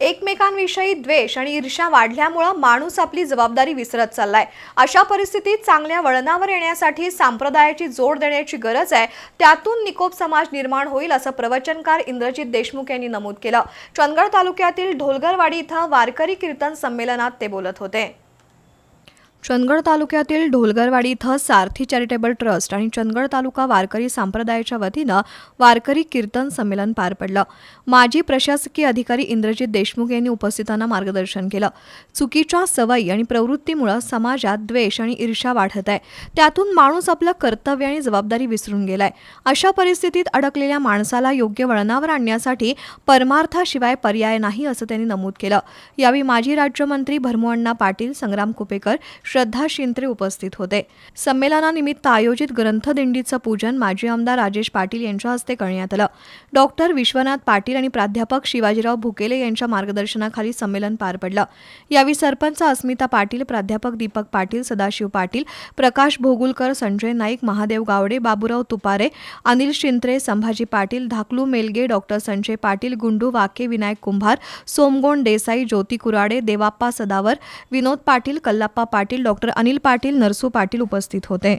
एकमेकांविषयी द्वेष आणि ईर्ष्या वाढल्यामुळं माणूस आपली जबाबदारी विसरत चाललाय. अशा परिस्थितीत चांगल्या वळणावर येण्यासाठी संप्रदायाची जोड देण्याची गरज आहे. त्यातून निकोप समाज निर्माण होईल असं प्रवचनकार इंद्रजित देशमुख यांनी नमूद केलं. चंदगड तालुक्यातील ढोलगरवाडी इथं वारकरी कीर्तन संमेलनात ते बोलत होते. चंदगड तालुक्यातील ढोलगरवाडी इथं सारथी चॅरिटेबल ट्रस्ट आणि चंदगड तालुका वारकरी संप्रदायाच्या वतीनं वारकरी कीर्तन संमेलन पार पडलं. माजी प्रशासकीय अधिकारी इंद्रजित देशमुख यांनी उपस्थितांना मार्गदर्शन केलं. चुकीच्या सवयी आणि प्रवृत्तीमुळे समाजात द्वेष आणि ईर्ष्या वाढत आहे. त्यातून माणूस आपलं कर्तव्य आणि जबाबदारी विसरून गेलाय. अशा परिस्थितीत अडकलेल्या माणसाला योग्य वळणावर आणण्यासाठी परमार्थाशिवाय पर्याय नाही असं त्यांनी नमूद केलं. यावेळी माजी राज्यमंत्री भरमुअण्णा पाटील संग्राम कुपेकर श्रद्धा शिंत्रे उपस्थित होते. संमेलनानिमित्त आयोजित ग्रंथदिंडीचं पूजन माजी आमदार राजेश पाटील यांच्या हस्ते करण्यात आलं. डॉक्टर विश्वनाथ पाटील आणि प्राध्यापक शिवाजीराव भुकेले यांच्या मार्गदर्शनाखाली संमेलन पार पडलं. यावेळी सरपंच अस्मिता पाटील प्राध्यापक दीपक पाटील सदाशिव पाटील प्रकाश भोगुलकर संजय नाईक महादेव गावडे बाबूराव तुपारे अनिल शिंत्रे संभाजी पाटील धाकलू मेलगे डॉक्टर संजय पाटील गुंडू वाके विनायक कुंभार सोमगोंड देसाई ज्योती कुराडे देवाप्पा सदावर विनोद पाटील कल्लाप्पा पाटील डॉक्टर अनिल पाटील नरसू पाटील उपस्थित होते.